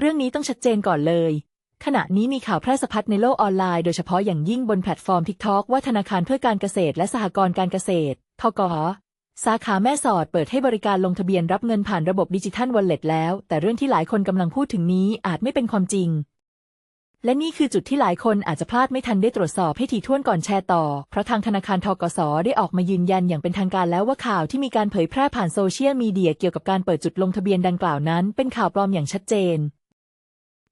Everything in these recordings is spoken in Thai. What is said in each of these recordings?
เรื่องนี้ต้องชัดเจนก่อนเลย ขณะนี้มีข่าวแพร่สะพัดในโลกออนไลน์โดยเฉพาะอย่างยิ่งบนแพลตฟอร์ม TikTok ว่าธนาคารเพื่อการเกษตรและสหกรณ์การเกษตรทกหสาขาแม่สอดเปิดให้บริการลงทะเบียนรับเงินผ่านระบบดิจิทัลวอลเล็ตแล้ว แต่เรื่องที่หลายคนกำลังพูดถึงนี้อาจไม่เป็นความจริง และนี่คือจุดที่หลายคนอาจจะพลาดไม่ทันได้ตรวจสอบให้ถี่ถ้วนก่อนแชร์ต่อ เพราะทางธนาคารทกสได้ออกมายืนยันอย่างเป็นทางการแล้วว่าข่าวที่มีการเผยแพร่ผ่านโซเชียลมีเดียเกี่ยวกับการเปิดจุดลงทะเบียนดังกล่าวนั้น เป็นข่าวปลอมอย่างชัดเจน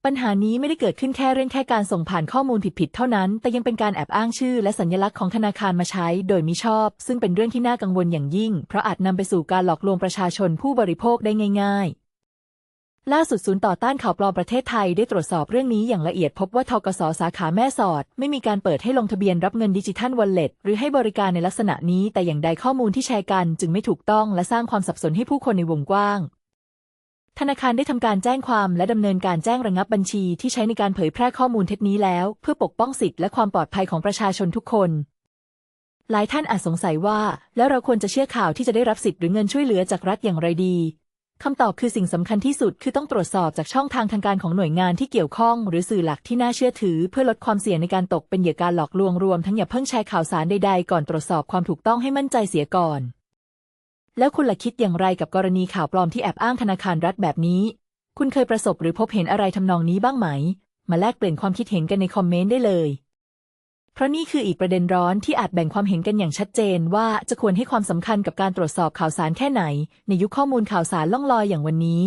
ปัญหานี้ไม่ได้เกิดขึ้นแค่เรื่องแค่การส่งผ่านข้อมูลผิดๆเท่านั้น แต่ยังเป็นการแอบอ้างชื่อและสัญลักษณ์ของธนาคารมาใช้โดยมิชอบ ซึ่งเป็นเรื่องที่น่ากังวลอย่างยิ่ง เพราะอาจนำไปสู่การหลอกลวงประชาชนผู้บริโภคได้ง่าย ๆล่าสุดศูนย์ต่อต้านข่าวปลอมประเทศไทยได้ตรวจสอบเรื่องนี้อย่างละเอียดพบว่าทกสสาขาแม่สอด ไม่มีการเปิดให้ลงทะเบียนรับเงินดิจิทัลวอลเล็ตหรือให้บริการในลักษณะนี้ แต่อย่างใดข้อมูลที่แชร์กัน จึงไม่ถูกต้องและสร้างความสับสนให้ผู้คนในวงกว้าง ธนาคารได้ทำการแจ้งความและดำเนินการแจ้งระงับบัญชีที่ใช้ในการเผยแพร่ข้อมูลเท็จนี้แล้ว เพื่อปกป้องสิทธิและความปลอดภัยของประชาชนทุกคน หลายท่านอาจสงสัยว่า แล้วเราควรจะเชื่อข่าวที่จะได้รับสิทธิ์หรือเงินช่วยเหลือจากรัฐอย่างไรดีคำตอบคือสิ่งสำคัญที่สุดคือต้องตรวจสอบจากช่องทางทางการของหน่วยงานที่เกี่ยวข้อง หรือสื่อหลักที่น่าเชื่อถือ เพื่อลดความเสี่ยงในการตกเป็นเหยื่อการหลอกลวงรวมทั้งอย่าเพิ่งแชร์ข่าวสารใดๆก่อนตรวจสอบความถูกต้องให้มั่นใจเสียก่อน แล้วคุณล่ะคิดอย่างไรกับกรณีข่าวปลอมที่แอบอ้างธนาคารรัฐแบบนี้ คุณเคยประสบหรือพบเห็นอะไรทำนองนี้บ้างไหม มาแลกเปลี่ยนความคิดเห็นกันในคอมเมนต์ได้เลย เพราะนี่คืออีกประเด็นร้อนที่อาจแบ่งความเห็นกันอย่างชัดเจน ว่าจะควรให้ความสำคัญกับการตรวจสอบข่าวสารแค่ไหน ในยุคข้อมูลข่าวสารล่องลอยอย่างวันนี้